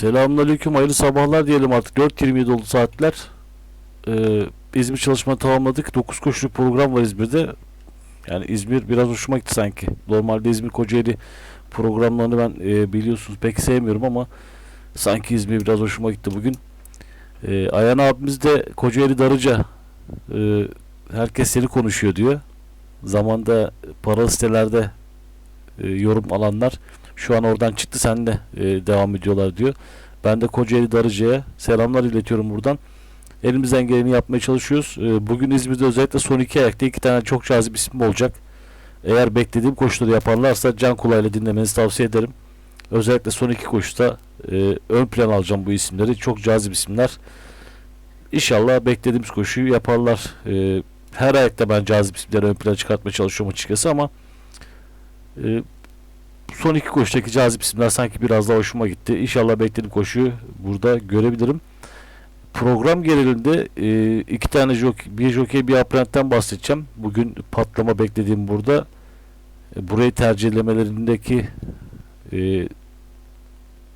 Selamünaleyküm, hayırlı sabahlar diyelim artık. 4.27 oldu saatler. Ee, İzmir çalışma tamamladık. 9 koşuluk program var İzmir'de. Yani İzmir biraz hoşuma gitti sanki. Normalde İzmir Kocaeli programlarını ben e, biliyorsunuz pek sevmiyorum ama sanki İzmir biraz hoşuma gitti bugün. Ee, Ayhan abimiz de Kocaeli Darıca e, herkes seni konuşuyor diyor. Zamanda paralı sitelerde e, yorum alanlar şu an oradan çıktı senle e, devam ediyorlar diyor. Ben de Kocaeli Darıca'ya selamlar iletiyorum buradan. Elimizden geleni yapmaya çalışıyoruz. E, bugün İzmir'de özellikle son iki ayakta iki tane çok cazip isim olacak. Eğer beklediğim koşuları yaparlarsa can kulağıyla dinlemenizi tavsiye ederim. Özellikle son iki koşuda e, ön plan alacağım bu isimleri. Çok cazip isimler. İnşallah beklediğimiz koşuyu yaparlar. E, her ayakta ben cazip isimleri ön plana çıkartmaya çalışıyorum açıkçası ama e, son iki koşudaki cazip isimler sanki biraz daha hoşuma gitti. İnşallah beklediğim koşuyu burada görebilirim. Program genelinde e, iki tane jockey, bir jockey bir aprentten bahsedeceğim. Bugün patlama beklediğim burada. E, burayı tercihlemelerindeki e,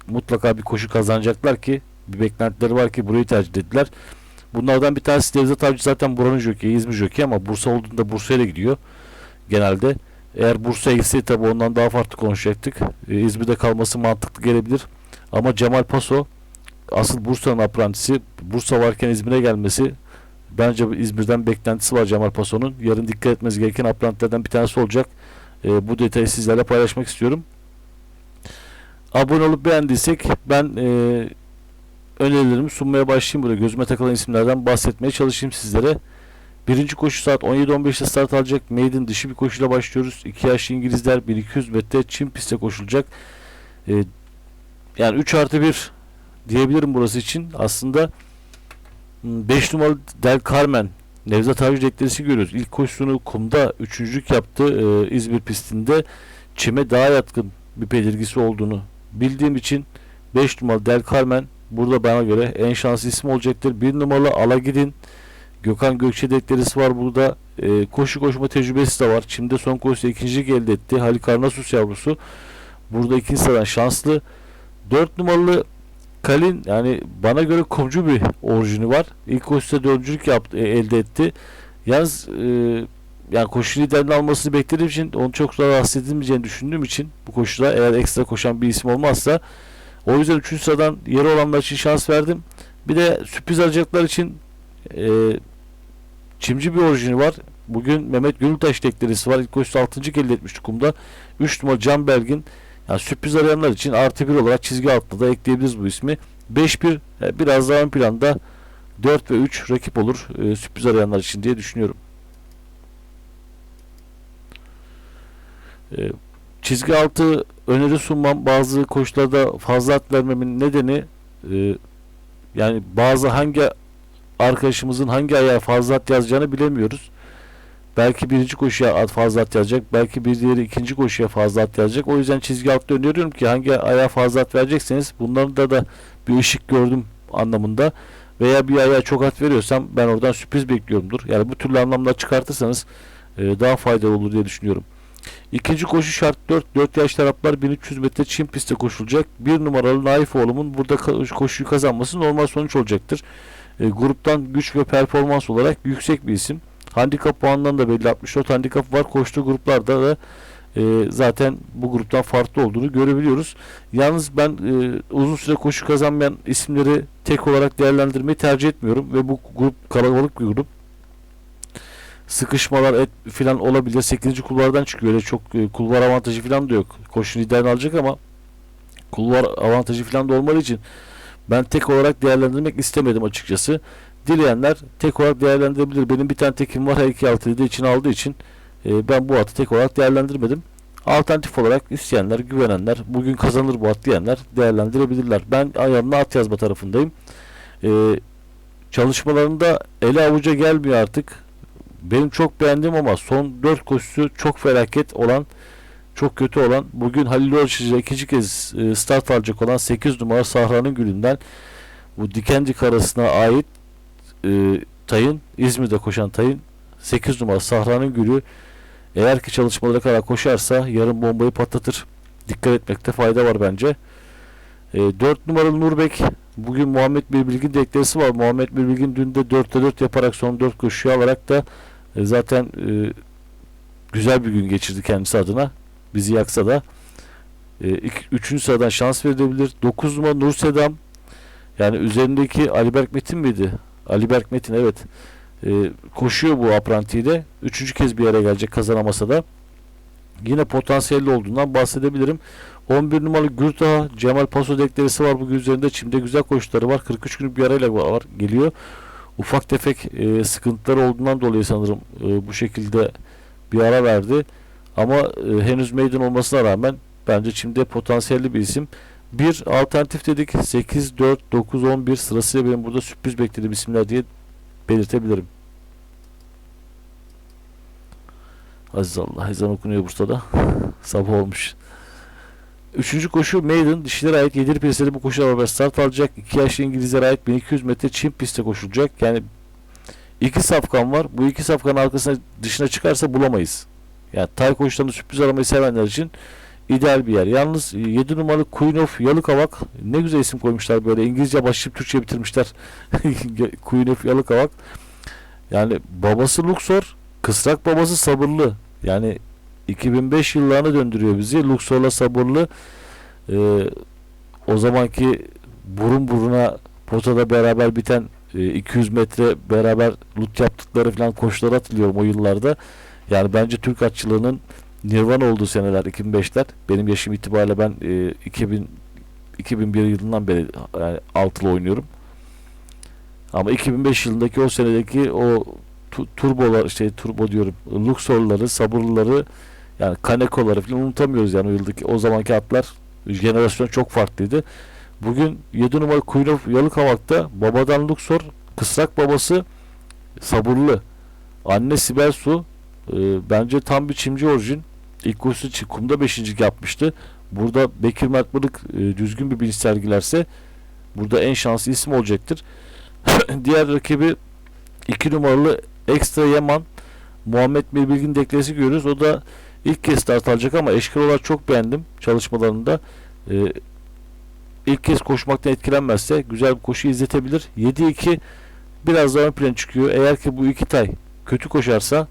mutlaka bir koşu kazanacaklar ki bir beklentileri var ki burayı tercih ettiler. Bunlardan bir tanesi Devlet Avcı zaten buranın jokeyi, İzmir jokeyi ama Bursa olduğunda Bursa'ya da gidiyor genelde. Eğer Bursa'ya gitse tabi ondan daha farklı konuşacaktık. Ee, İzmir'de kalması mantıklı gelebilir. Ama Cemal Paso asıl Bursa'nın aprantisi. Bursa varken İzmir'e gelmesi bence İzmir'den beklentisi var Cemal Paso'nun. Yarın dikkat etmesi gereken aprantilerden bir tanesi olacak. Ee, bu detayı sizlerle paylaşmak istiyorum. Abone olup beğendiysek ben e, önerilerimi sunmaya başlayayım burada. Gözüme takılan isimlerden bahsetmeye çalışayım sizlere. Birinci koşu saat 17.15'te start alacak. Maiden dışı bir koşuyla başlıyoruz. 2 yaşlı İngilizler 1200 metre çim pistte koşulacak. Ee, yani 3 artı 1 diyebilirim burası için. Aslında 5 numaralı Del Carmen Nevzat Avcı deklaresi görüyoruz. İlk koşusunu kumda üçüncülük yaptı ee, İzmir pistinde. Çime daha yatkın bir belirgisi olduğunu bildiğim için 5 numaralı Del Carmen burada bana göre en şanslı isim olacaktır. 1 numaralı Alagidin Gökhan Gökçe deklaresi var burada. E, koşu koşma tecrübesi de var. Çim'de son koşuda ikincilik elde etti. Halik Arnasus yavrusu. Burada ikinci sıradan şanslı. 4 numaralı Kalin yani bana göre komcu bir orijini var. İlk koşuda dördüncülük yaptı, e, elde etti. Yalnız e, yani koşu liderini almasını beklediğim için onu çok da rahatsız edilmeyeceğini düşündüğüm için bu koşuda eğer ekstra koşan bir isim olmazsa o yüzden 3. sıradan yeri olanlar için şans verdim. Bir de sürpriz alacaklar için e, Çimci bir orijini var. Bugün Mehmet Gültaş deklaresi var. İlk koşuda 6. elde etmişti kumda. 3 numara Can Belgin. Yani sürpriz arayanlar için artı 1 olarak çizgi altında da ekleyebiliriz bu ismi. 5-1 e, biraz daha ön planda 4 ve 3 rakip olur e, sürpriz arayanlar için diye düşünüyorum. E, çizgi altı öneri sunmam bazı koşularda fazla at vermemin nedeni e, yani bazı hangi arkadaşımızın hangi ayağa fazla yazacağını bilemiyoruz. Belki birinci koşuya fazla yazacak. Belki bir diğeri ikinci koşuya fazla yazacak. O yüzden çizgi altta öneriyorum ki hangi ayağa fazla at verecekseniz bunların da da bir ışık gördüm anlamında. Veya bir ayağa çok at veriyorsam ben oradan sürpriz bekliyorumdur. Yani bu türlü anlamda çıkartırsanız e, daha faydalı olur diye düşünüyorum. İkinci koşu şart 4. 4 yaş taraflar 1300 metre çim pistte koşulacak. Bir numaralı Naif oğlumun burada koşuyu kazanması normal sonuç olacaktır. E, gruptan güç ve performans olarak yüksek bir isim. Handikap puanından da belli 64 handikap var. Koştuğu gruplarda da e, zaten bu gruptan farklı olduğunu görebiliyoruz. Yalnız ben e, uzun süre koşu kazanmayan isimleri tek olarak değerlendirmeyi tercih etmiyorum ve bu grup kalabalık bir grup. Sıkışmalar et filan olabilir. 8. kulvardan çıkıyor. Öyle çok e, kulvar avantajı filan da yok. Koşu liderini alacak ama kulvar avantajı filan da olmadığı için ben tek olarak değerlendirmek istemedim açıkçası. Dileyenler tek olarak değerlendirebilir. Benim bir tane tekim var her iki altıyı da içine aldığı için e, ben bu atı tek olarak değerlendirmedim. Alternatif olarak isteyenler, güvenenler, bugün kazanır bu at diyenler değerlendirebilirler. Ben ayağımla at yazma tarafındayım. E, çalışmalarında ele avuca gelmiyor artık. Benim çok beğendiğim ama son 4 koşusu çok felaket olan çok kötü olan bugün Halil Ölçücü'ye ikinci kez e, start alacak olan 8 numara Sahra'nın gülünden bu Dikencik karasına ait e, Tayın İzmir'de koşan Tayın 8 numara Sahra'nın gülü eğer ki çalışmalara kadar koşarsa yarın bombayı patlatır. Dikkat etmekte fayda var bence. E, 4 numaralı Nurbek bugün Muhammed Bilbilgin deklaresi var. Muhammed Bilbilgin dün de 4'te 4 yaparak son 4 koşuyu alarak da e, zaten e, güzel bir gün geçirdi kendisi adına. Bizi yaksa da. E, ilk, üçüncü sıradan şans verilebilir. 9 numara Nur Sedam yani üzerindeki Ali Berk Metin miydi? Ali Berk Metin evet. E, koşuyor bu aprantiyle. Üçüncü kez bir yere gelecek kazanamasa da. Yine potansiyelli olduğundan bahsedebilirim. 11 numaralı Gürtaha Cemal Paso deklaresi var bugün üzerinde. Çim'de güzel koşuları var. 43 günlük bir arayla var geliyor. Ufak tefek e, sıkıntıları olduğundan dolayı sanırım e, bu şekilde bir ara verdi. Ama e, henüz meydan olmasına rağmen bence Çim'de potansiyelli bir isim. Bir alternatif dedik. 8, 4, 9, 11 sırasıyla benim burada sürpriz beklediğim isimler diye belirtebilirim. Aziz Allah ezan okunuyor Bursa'da. Sabah olmuş. Üçüncü koşu Maiden. Dişilere ait 7 pistleri bu koşuyla beraber start alacak. 2 yaşlı İngilizlere ait 1200 metre çim pistte koşulacak. Yani iki safkan var. Bu iki safkanın arkasına dışına çıkarsa bulamayız. Yani tay koşularında sürpriz aramayı sevenler için ideal bir yer. Yalnız 7 numaralı Queen of Yalıkavak ne güzel isim koymuşlar böyle. İngilizce başlayıp Türkçe bitirmişler. Queen of Yalıkavak. Yani babası Luxor, kısrak babası sabırlı. Yani 2005 yıllarına döndürüyor bizi. Luxor'la sabırlı. Ee, o zamanki burun buruna potada beraber biten e, 200 metre beraber lut yaptıkları falan koşuları hatırlıyorum o yıllarda. Yani bence Türk atçılığının Nirvana olduğu seneler 2005'ler. Benim yaşım itibariyle ben e, 2000 2001 yılından beri yani altılı oynuyorum. Ama 2005 yılındaki o senedeki o tu, turbolar işte turbo diyorum Luxor'ları, sabırlıları yani Kaneko'ları falan unutamıyoruz yani o yıldaki o zamanki atlar jenerasyon çok farklıydı. Bugün 7 numara Queen of Yalıkavak'ta babadan Luxor, kısrak babası sabırlı. Anne Sibel Su e, bence tam bir çimci orijin. İlk koşusu kumda beşincilik yapmıştı. Burada Bekir Mert Bırık e, düzgün bir bilinç sergilerse burada en şanslı isim olacaktır. Diğer rakibi 2 numaralı Ekstra Yaman Muhammed Bilgin deklaresi görüyoruz. O da ilk kez start alacak ama eşkal olarak çok beğendim çalışmalarında. Ee, ilk kez koşmaktan etkilenmezse güzel bir koşu izletebilir. 7-2 biraz daha ön plan çıkıyor. Eğer ki bu iki tay kötü koşarsa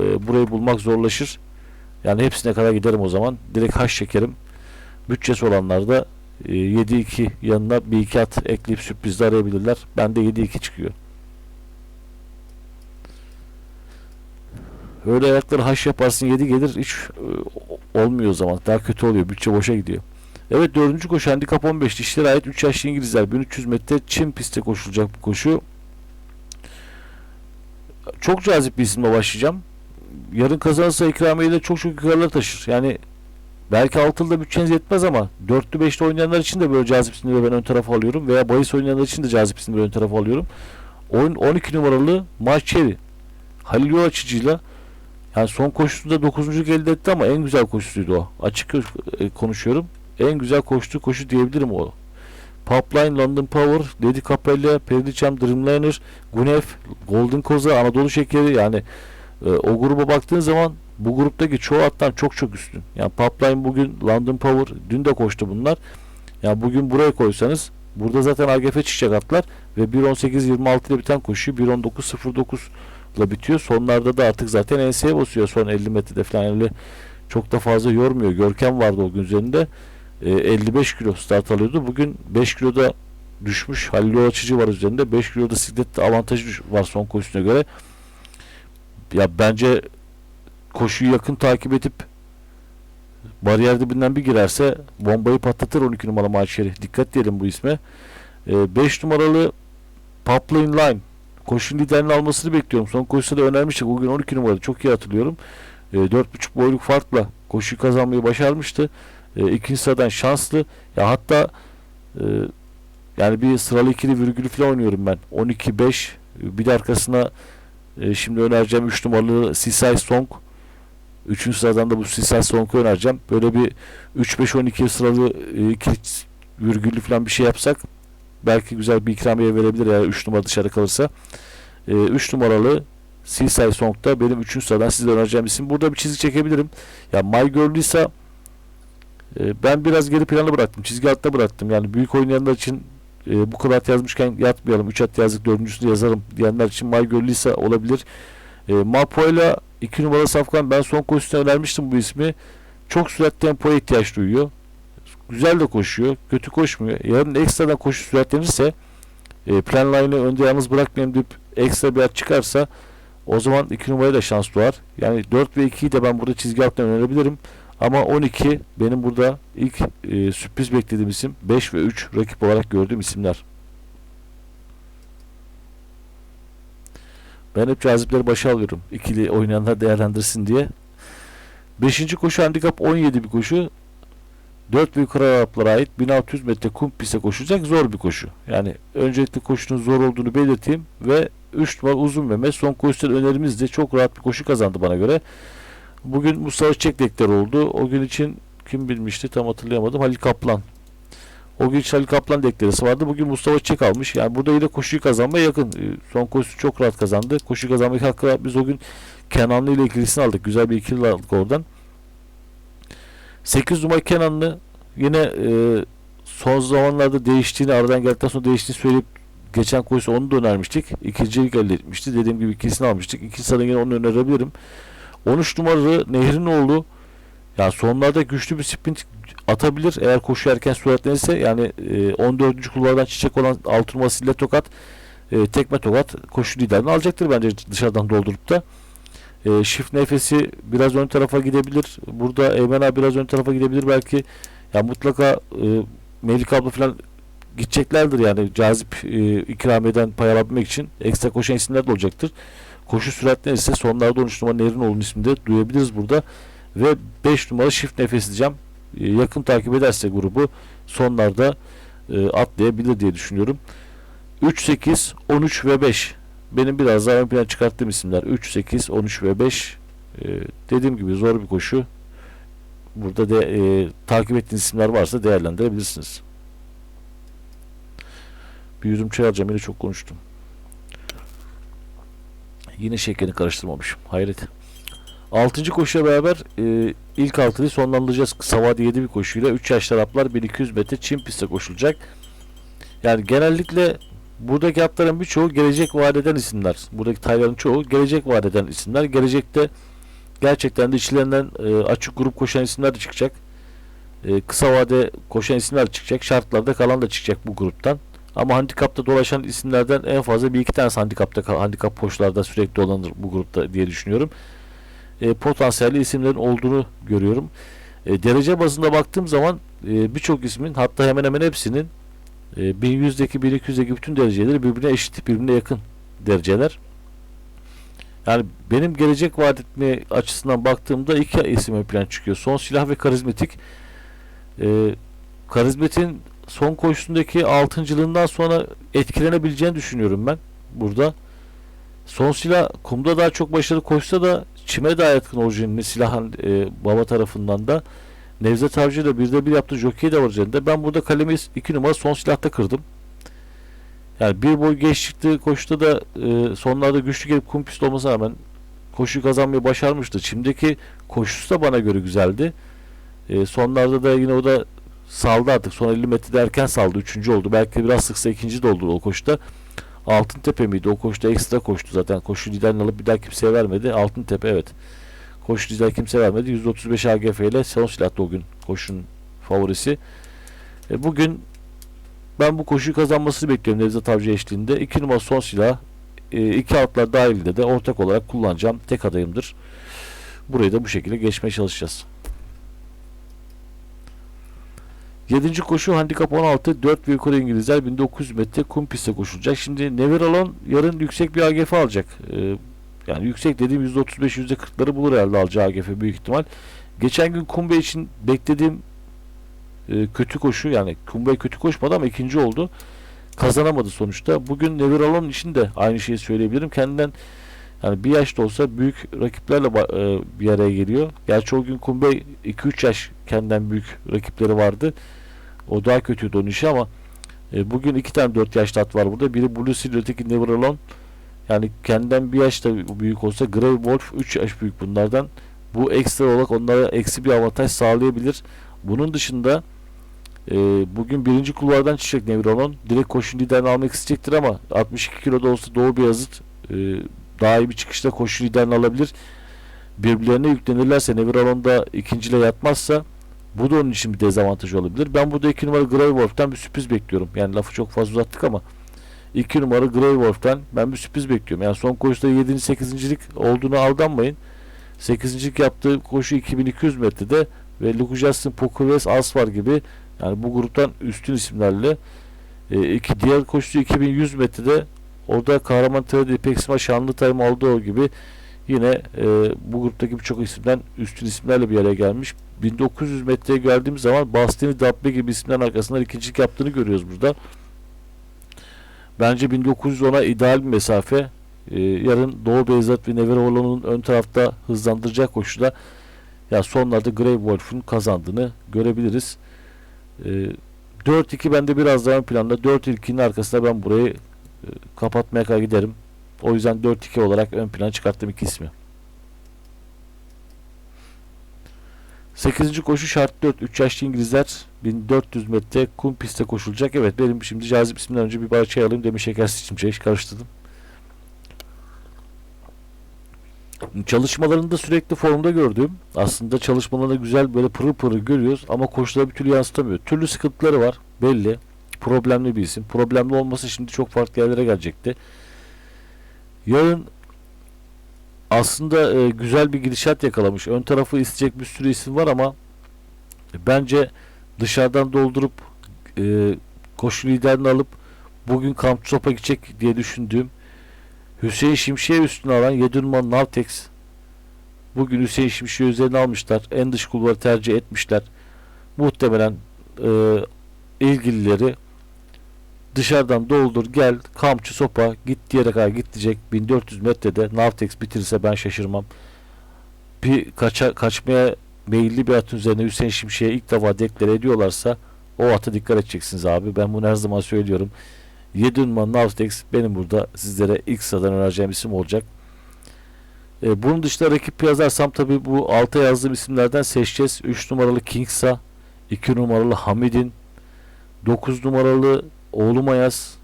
e, burayı bulmak zorlaşır. Yani hepsine kadar giderim o zaman. Direkt haş çekerim. Bütçesi olanlar da e, 7-2 yanına bir iki at ekleyip sürprizde arayabilirler. Bende 7-2 çıkıyor. Öyle ayakları haş yaparsın 7 gelir hiç e, olmuyor o zaman. Daha kötü oluyor. Bütçe boşa gidiyor. Evet dördüncü koşu handikap 15 dişlere ait 3 yaşlı İngilizler 1300 metre Çin pistte koşulacak bu koşu. Çok cazip bir isimle başlayacağım. Yarın kazanırsa ikramiyeyle çok çok yukarılara taşır. Yani belki altılıda bütçeniz yetmez ama dörtlü beşli oynayanlar için de böyle cazip isimleri ben ön tarafa alıyorum. Veya bahis oynayanlar için de cazip isimleri ön tarafa alıyorum. Oyun 12 numaralı Maçeri. Halil Yol açıcıyla yani son koşusunda 9. elde etti ama en güzel koşusuydu o. Açık e, konuşuyorum. En güzel koştuğu koşu diyebilirim o. Popline, London Power, Lady Capella, Perdicham, Dreamliner, Gunef, Golden Koza, Anadolu Şekeri yani e, o gruba baktığın zaman bu gruptaki çoğu attan çok çok üstün. Yani Popline bugün London Power dün de koştu bunlar. Yani bugün buraya koysanız burada zaten AGF çıkacak atlar ve 1.18.26 ile biten koşu 1.19.09 ile bitiyor. Sonlarda da artık zaten enseye basıyor son 50 metrede falan öyle çok da fazla yormuyor. Görkem vardı o gün üzerinde. E, 55 kilo start alıyordu. Bugün 5 kiloda düşmüş. Halil açıcı var üzerinde. 5 kiloda siklette avantajı var son koşusuna göre. Ya bence koşuyu yakın takip edip bariyer dibinden bir girerse bombayı patlatır 12 numaralı Maçeri. Dikkat diyelim bu isme. 5 e, numaralı Popline Line koşun liderini almasını bekliyorum. Son koşuda da önermiştik. Bugün 12 numaralı çok iyi hatırlıyorum. E, 4.5 boyluk farkla koşuyu kazanmayı başarmıştı. E, ikinci sıradan şanslı. Ya hatta e, yani bir sıralı ikili virgülü falan oynuyorum ben. 12-5 bir de arkasına e, şimdi önereceğim 3 numaralı Sisay Song. Üçüncü sıradan da bu Sisay Song'u önereceğim. Böyle bir 3-5-12 sıralı e, ikili virgüllü falan bir şey yapsak belki güzel bir ikramiye verebilir eğer 3 numara dışarı kalırsa. 3 e, numaralı Seaside Song'da benim 3. sıradan size önereceğim isim. Burada bir çizik çekebilirim. Ya My Girl Lisa E, ben biraz geri plana bıraktım. Çizgi altta bıraktım. Yani büyük oynayanlar için e, bu kadar at yazmışken yatmayalım. 3 at yazdık dördüncüsünü yazarım diyenler için May Göllüysa olabilir. E, Mapo'yla 2 numara Safkan ben son koşusunda önermiştim bu ismi. Çok sürat tempoya ihtiyaç duyuyor. Güzel de koşuyor. Kötü koşmuyor. Yarın ekstradan koşu süratlenirse e, plan line'ı önde yalnız bırakmayayım deyip ekstra bir at çıkarsa o zaman 2 numaraya da şans doğar. Yani 4 ve 2'yi de ben burada çizgi alttan önerebilirim. Ama 12 benim burada ilk e, sürpriz beklediğim isim 5 ve 3 rakip olarak gördüğüm isimler. Ben hep cazipleri başa alıyorum. İkili oynayanlar değerlendirsin diye. Beşinci koşu handikap 17 bir koşu. 4 büyük kara Araplara ait 1600 metre kum piste koşulacak zor bir koşu. Yani öncelikle koşunun zor olduğunu belirteyim ve 3 numara uzun meme son koşular önerimizde çok rahat bir koşu kazandı bana göre. Bugün Mustafa Çekdekler oldu. O gün için kim bilmişti tam hatırlayamadım. Halil Kaplan. O gün Halil Kaplan deklaresi vardı. Bugün Mustafa Çek almış. Yani burada yine koşuyu kazanmaya yakın. Ee, Son koşusu çok rahat kazandı. Koşu kazanmayı hakkı. Biz o gün Kenanlı ile ikilisini aldık. Güzel bir ikili aldık oradan. 8 numara Kenanlı yine e, son zamanlarda değiştiğini aradan geldikten sonra değiştiğini söyleyip geçen koşusu onu da önermiştik. İkincilik elde etmişti. Dediğim gibi ikilisini almıştık. İkinci sırada yine onu önerebilirim. 13 numaralı Nehrinoğlu yani sonlarda güçlü bir sprint atabilir eğer koşu erken süratlenirse yani e, 14. kulvardan çiçek olan 6 numaralı Sille Tokat e, tekme tokat koşu liderini alacaktır bence dışarıdan doldurup da. E, shift nefesi biraz ön tarafa gidebilir. Burada Eymen abi biraz ön tarafa gidebilir belki. Ya mutlaka e, Melik abla falan gideceklerdir yani cazip e, ikramiyeden pay alabilmek için ekstra koşan isimler de olacaktır. Koşu süratleri ise sonlarda 13 numara Nerinoğlu'nun ismini de duyabiliriz burada. Ve 5 numara Shift Nefes diyeceğim. E, yakın takip ederse grubu sonlarda e, atlayabilir diye düşünüyorum. 3, 8, 13 ve 5. Benim biraz daha ön plana çıkarttığım isimler. 3, 8, 13 ve 5. E, dediğim gibi zor bir koşu. Burada de e, takip ettiğiniz isimler varsa değerlendirebilirsiniz. Bir yudum çay alacağım. Yine çok konuştum. Yine şekerini karıştırmamışım. Hayret. Altıncı koşuya beraber e, ilk altıyı sonlandıracağız. Savadi 7 bir koşuyla. 3 yaşlı Araplar 1200 metre Çin pistte koşulacak. Yani genellikle buradaki atların birçoğu gelecek vadeden isimler. Buradaki tayların çoğu gelecek vadeden isimler. Gelecekte gerçekten de içlerinden e, açık grup koşan isimler de çıkacak. E, kısa vade koşan isimler çıkacak. Şartlarda kalan da çıkacak bu gruptan. Ama handikapta dolaşan isimlerden en fazla bir iki tane handikapta handikap koşularda sürekli olandır bu grupta diye düşünüyorum. E, potansiyelli isimlerin olduğunu görüyorum. E, derece bazında baktığım zaman e, birçok ismin hatta hemen hemen hepsinin e, 1100'deki 1200'deki bütün dereceleri birbirine eşit, birbirine yakın dereceler. Yani benim gelecek vaat etme açısından baktığımda iki isim ön plan çıkıyor. Son silah ve karizmatik. E, karizmetin son koşusundaki altıncılığından sonra etkilenebileceğini düşünüyorum ben burada. Son silah kumda daha çok başarılı koşsa da çime daha yatkın olacağını silahın e, baba tarafından da Nevzat Avcı da birde bir yaptığı jockey de var üzerinde. Ben burada kalemi iki numara son silahta kırdım. Yani bir boy geç çıktığı koşuda da e, sonlarda güçlü gelip kum pist olmasına rağmen koşu kazanmayı başarmıştı. Çimdeki koşusu da bana göre güzeldi. E, sonlarda da yine o da saldı artık. Son 50 metrede erken saldı. Üçüncü oldu. Belki biraz sıksa ikinci de oldu o koşuda. Altıntepe miydi? O koşuda ekstra koştu zaten. Koşu liderini alıp bir daha kimseye vermedi. Altıntepe evet. Koşu lider kimse vermedi. 135 AGF ile son silahlı o gün koşunun favorisi. E, bugün ben bu koşuyu kazanmasını bekliyorum Nevzat Avcı eşliğinde. 2 numara son silah. 2 altlar dahilinde de ortak olarak kullanacağım tek adayımdır. Burayı da bu şekilde geçmeye çalışacağız. 7. koşu handikap 16 4 ve yukarı İngilizler 1900 metre kum pistte koşulacak. Şimdi Nevir Alon yarın yüksek bir AGF alacak. Ee, yani yüksek dediğim %35 %40'ları bulur herhalde alacağı AGF büyük ihtimal. Geçen gün Kumbe için beklediğim e, kötü koşu yani Kumbe kötü koşmadı ama ikinci oldu. Kazanamadı sonuçta. Bugün Nevir Alon için de aynı şeyi söyleyebilirim. Kendinden yani bir yaşta olsa büyük rakiplerle e, bir araya geliyor. Gerçi o gün Kumbe 2-3 yaş kendinden büyük rakipleri vardı. O daha kötüydü onun işi ama e, bugün iki tane 4 yaşlı at var burada. Biri Blue Seal, öteki Never Alone. Yani kendinden bir yaş da büyük olsa Grey Wolf 3 yaş büyük bunlardan. Bu ekstra olarak onlara eksi bir avantaj sağlayabilir. Bunun dışında e, bugün birinci kulvardan çıkacak Neviralon. Direkt koşu liderini almak isteyecektir ama 62 kiloda olsa Doğu Beyazıt e, daha iyi bir çıkışta koşu liderini alabilir. Birbirlerine yüklenirlerse Neviralon da ikinciyle yatmazsa bu da onun için bir dezavantaj olabilir. Ben burada 2 numara Grey Wolf'tan bir sürpriz bekliyorum. Yani lafı çok fazla uzattık ama 2 numara Grey Wolf'tan ben bir sürpriz bekliyorum. Yani son koşuda 7. 8.lik olduğunu aldanmayın. 8.lik yaptığı koşu 2200 metrede ve Luke Justin, Pokerves, Asvar gibi yani bu gruptan üstün isimlerle e, iki diğer koşusu 2100 metrede orada Kahraman Trade Pexima Şanlı Time aldığı gibi yine e, bu gruptaki birçok isimden üstün isimlerle bir araya gelmiş. 1900 metreye geldiğimiz zaman Bastini Dabbe gibi isimlerin arkasından ikincilik yaptığını görüyoruz burada. Bence 1910'a ideal bir mesafe. Ee, yarın Doğu Beyzat ve Nevere Orlan'ın ön tarafta hızlandıracak koşuda ya sonlarda Grey Wolf'un kazandığını görebiliriz. Ee, 4-2 bende biraz daha ön planda. 4-2'nin arkasında ben burayı e, kapatmaya kadar giderim. O yüzden 4-2 olarak ön plana çıkarttım iki ismi. 8. koşu şart 4. 3 yaşlı İngilizler 1400 metre kum pistte koşulacak. Evet benim şimdi cazip isimden önce bir bardak çay alayım demiş şeker seçim çayı karıştırdım. Çalışmalarında sürekli formda gördüğüm aslında çalışmalarında güzel böyle pırıl pırıl görüyoruz ama koşulara bir türlü yansıtamıyor. Türlü sıkıntıları var belli. Problemli bir isim. Problemli olması şimdi çok farklı yerlere gelecekti. Yarın aslında e, güzel bir gidişat yakalamış. Ön tarafı isteyecek bir sürü isim var ama bence dışarıdan doldurup e, koşu liderini alıp bugün kamp sopa gidecek diye düşündüğüm Hüseyin Şimşek'e üstüne alan 7 numaralı Navtex bugün Hüseyin Şimşek'i üzerine almışlar. En dış kulvarı tercih etmişler. Muhtemelen e, ilgilileri dışarıdan doldur gel kamçı sopa git diğer kadar git diyecek 1400 metrede Navtex bitirirse ben şaşırmam. Bir kaça, kaçmaya meyilli bir atın üzerine Hüseyin Şimşek'e ilk defa deklare ediyorlarsa o ata dikkat edeceksiniz abi. Ben bunu her zaman söylüyorum. 7 numaralı Navtex benim burada sizlere ilk sıradan önereceğim isim olacak. E, bunun dışında rakip yazarsam tabi bu alta yazdığım isimlerden seçeceğiz. 3 numaralı Kingsa, 2 numaralı Hamidin, 9 numaralı Oğlum Ayaz,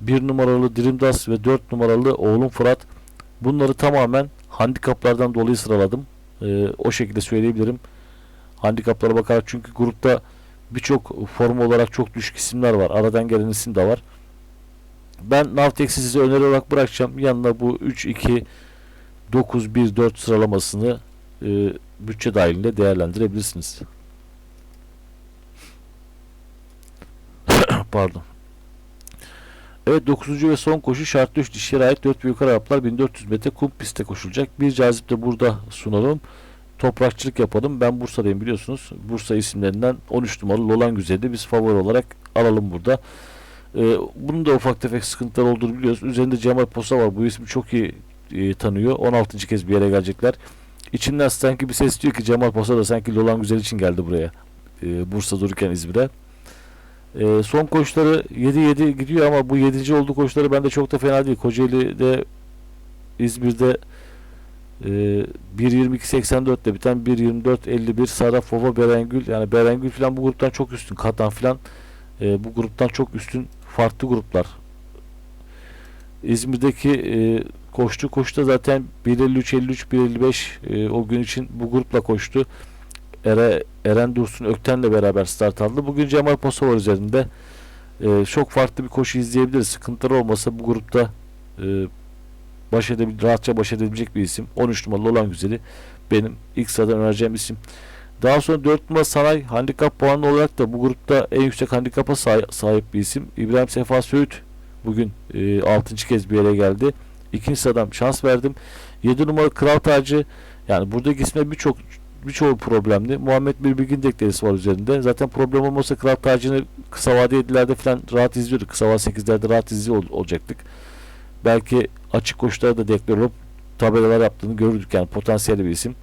1 numaralı Dirimdas ve 4 numaralı Oğlum Fırat. Bunları tamamen handikaplardan dolayı sıraladım. E, o şekilde söyleyebilirim. Handikaplara bakarak çünkü grupta birçok form olarak çok düşük isimler var. Aradan gelen isim de var. Ben Navtex'i size öneri olarak bırakacağım. Yanına bu 3-2 9-1-4 sıralamasını e, bütçe dahilinde değerlendirebilirsiniz. Pardon. Evet 9. ve son koşu şartlı 3 dişlere ait 4 büyük Araplar 1400 metre kum pistte koşulacak. Bir cazip de burada sunalım. Toprakçılık yapalım. Ben Bursa'dayım biliyorsunuz. Bursa isimlerinden 13 numaralı Lolan Güzel'i biz favori olarak alalım burada. Ee, bunun da ufak tefek sıkıntılar olduğunu biliyoruz. Üzerinde Cemal Posa var. Bu ismi çok iyi e, tanıyor. 16. kez bir yere gelecekler. İçinden sanki bir ses diyor ki Cemal Posa da sanki Lolan Güzel için geldi buraya. E, Bursa dururken İzmir'e. E, son koşuları 7-7 gidiyor ama bu 7. olduğu koşuları bende çok da fena değil. Kocaeli'de İzmir'de e, 1.22.84'te biten 1.24.51 Sarafova Berengül yani Berengül falan bu gruptan çok üstün. Katan falan e, bu gruptan çok üstün farklı gruplar. İzmir'deki e, koştu koştu zaten 1.53 53 1.55 e, o gün için bu grupla koştu. Ere, Eren Dursun Ökten'le beraber start aldı. Bugün Cemal Posa var üzerinde. E, çok farklı bir koşu izleyebiliriz. Sıkıntıları olmasa bu grupta e, baş edebil rahatça baş edebilecek bir isim. 13 numaralı olan güzeli benim ilk sıradan önereceğim isim. Daha sonra 4 numara Saray handikap puanı olarak da bu grupta en yüksek handikapa sahip bir isim. İbrahim Sefa Söğüt bugün e, 6. kez bir yere geldi. İkinci sıradan şans verdim. 7 numara Kral Tacı yani buradaki isme birçok birçoğu problemli. Muhammed Bilbilgin deklaresi var üzerinde. Zaten problem olmasa Kral Tacı'nı kısa vade 7'lerde falan rahat izliyorduk. Kısa vade 8'lerde rahat izliyor ol, olacaktık. Belki açık koşularda da deklar olup tabelalar yaptığını görürdük yani potansiyelli bir isim.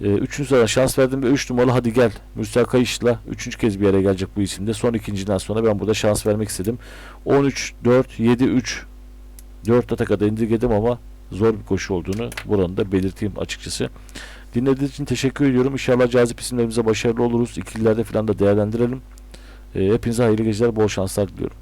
Ee, üçüncü sırada şans verdim ve 3 numaralı hadi gel. Mürsel Kayış'la üçüncü kez bir yere gelecek bu isimde. Son ikinciden sonra ben burada şans vermek istedim. 13, 4, 7, 3 4 atakada indirgedim ama zor bir koşu olduğunu buranın da belirteyim açıkçası. Dinlediğiniz için teşekkür ediyorum. İnşallah cazip isimlerimize başarılı oluruz. İkililerde falan da değerlendirelim. Ee, hepinize hayırlı geceler, bol şanslar diliyorum.